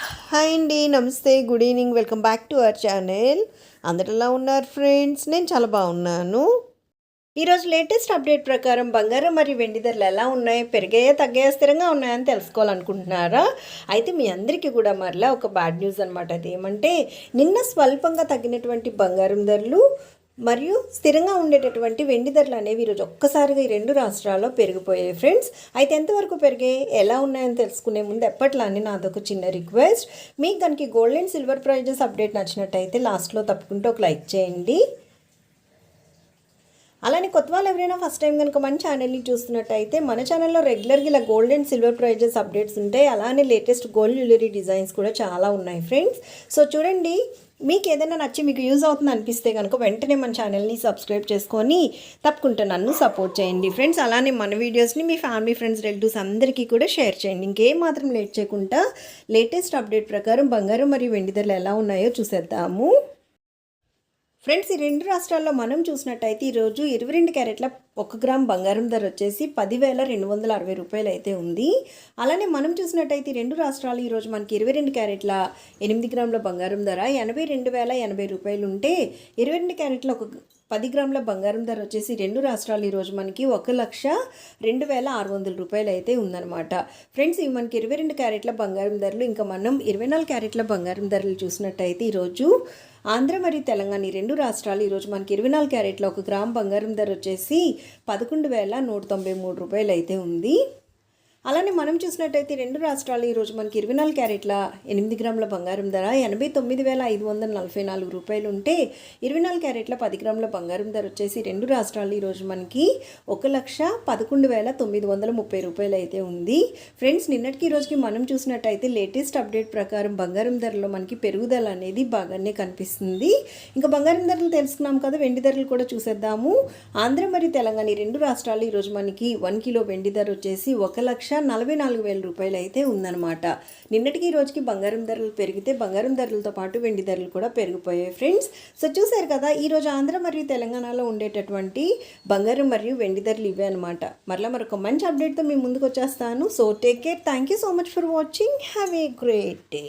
Hi అండి namaste good evening welcome back to our channel. అందరు ఎలా ఉన్నారు ఫ్రెండ్స్? నేను చాలా బాగున్నాను. ఈరోజు లేటెస్ట్ అప్డేట్ ప్రకారం బంగారం మరియు వెండి ధరలు ఎలా ఉన్నాయి? పెరిగాయా తగ్గాయా స్థిరంగా ఉన్నాయని తెలుసుకోవాలనుకుంటున్నారా? అయితే మీ అందరికీ కూడా మరలా ఒక బ్యాడ్ న్యూస్ అనమాట అది ఏమంటే నిన్న స్వల్పంగా తగ్గినటువంటి బంగారం ధరలు మరియు స్థిరంగా ఉండేటటువంటి వెండి ధరలు అనేవి ఈరోజు ఒక్కసారిగా ఈ రెండు రాష్ట్రాల్లో పెరిగిపోయాయి ఫ్రెండ్స్ అయితే ఎంతవరకు పెరిగాయి? ఎలా ఉన్నాయని తెలుసుకునే ముందు ఎప్పట్లానే నాదొక చిన్న రిక్వెస్ట్ మీకు కనుక gold and silver prizes update నచ్చినట్టయితే లాస్ట్లో తప్పుకుంటూ ఒక లైక్ చేయండి. అలానే కొత్త వాళ్ళు ఎవరైనా ఫస్ట్ టైం కనుక మన ఛానల్ని చూస్తున్నట్టయితే మన ఛానల్లో రెగ్యులర్గా ఇలా gold and silver prizes updates ఉంటాయి. అలానే లేటెస్ట్ గోల్డ్ జ్యువెలరీ డిజైన్స్ కూడా చాలా ఉన్నాయి ఫ్రెండ్స్ సో చూడండి మీకు ఏదైనా నచ్చి మీకు యూజ్ అవుతుంది అనిపిస్తే కనుక వెంటనే మన ఛానల్ని సబ్స్క్రైబ్ చేసుకొని తప్పకుండా నన్ను సపోర్ట్ చేయండి. ఫ్రెండ్స్ అలానే మన వీడియోస్ని మీ ఫ్యామిలీ ఫ్రెండ్స్ రిలేటివ్స్ అందరికీ కూడా షేర్ చేయండి. ఇంకేం మాత్రం లేట్ చేయకుండా లేటెస్ట్ అప్డేట్ ప్రకారం బంగారం మరియు వెండి ధరలు ఎలా ఉన్నాయో చూసేద్దాము. ఫ్రెండ్స్ ఈ రెండు రాష్ట్రాల్లో మనం చూసినట్టయితే ఈరోజు ఇరవై రెండు క్యారెట్ల ఒక గ్రామ్ బంగారం ధర వచ్చేసి పదివేల రెండు వందల అరవై రూపాయలు అయితే ఉంది. అలానే మనం చూసినట్టయితే రెండు రాష్ట్రాలు ఈరోజు మనకి ఇరవై రెండు క్యారెట్ల ఎనిమిది గ్రాముల బంగారం ధర ఎనభై రెండు వేల ఎనభై రూపాయలు ఉంటే ఇరవై రెండు క్యారెట్ల ఒక పది గ్రాముల బంగారం ధర వచ్చేసి రెండు రాష్ట్రాలు ఈరోజు మనకి ఒక లక్ష రెండు వేల ఆరు వందల రూపాయలు అయితే ఉందన్నమాట. ఫ్రెండ్స్ ఇవి మనకి ఇరవై రెండు క్యారెట్ల బంగారం ధరలు ఇంకా మనం ఇరవై నాలుగు క్యారెట్ల బంగారం ధరలు చూసినట్టయితే ఈరోజు ఆంధ్ర మరియు తెలంగాణ ఈ రెండు రాష్ట్రాలు ఈరోజు మనకి ఇరవై నాలుగు క్యారెట్ల ఒక గ్రామ్ బంగారం ధర వచ్చేసి పదకొండు వేల నూట తొంభై మూడు రూపాయలు అయితే ఉంది. అలానే మనం చూసినట్టయితే రెండు రాష్ట్రాలు ఈరోజు మనకి ఇరవై నాలుగు క్యారెట్ల ఎనిమిది గ్రాముల బంగారం ధర ఎనభై తొమ్మిది వేల ఐదు వందల నలభై నాలుగు రూపాయలు ఉంటే ఇరవై నాలుగు క్యారెట్ల పది గ్రాముల బంగారం ధర వచ్చేసి రెండు రాష్ట్రాలు ఈరోజు మనకి ఒక లక్ష పదకొండు వేల తొమ్మిది వందల ముప్పై రూపాయలు అయితే ఉంది. ఫ్రెండ్స్ నిన్నటికి ఈ రోజుకి మనం చూసినట్టయితే లేటెస్ట్ అప్డేట్ ప్రకారం బంగారం ధరలో మనకి పెరుగుదల అనేది బాగానే కనిపిస్తుంది. ఇంకా బంగారం ధరలు తెలుసుకున్నాం కదా వెండి ధరలు కూడా చూసేద్దాము. ఆంధ్ర మరియు తెలంగాణ రెండు రాష్ట్రాలు ఈరోజు మనకి వన్ కిలో వెండి ధర వచ్చేసి ఒక లక్ష నలభై నాలుగు వేల రూపాయలు అయితే ఉందన్నమాట. నిన్నటికి ఈ రోజుకి బంగారం ధరలు పెరిగితే బంగారం ధరలతో పాటు వెండి ధరలు కూడా పెరిగిపోయాయి ఫ్రెండ్స్. సో చూసారు కదా ఈరోజు ఆంధ్ర మరియు తెలంగాణలో ఉండేటటువంటి బంగారం మరియు వెండి ధరలు ఇవే అనమాట మరలా మరొక మంచి అప్డేట్తో మీ ముందుకు వచ్చేస్తాను. So take care. Thank you so much for watching. Have a great day.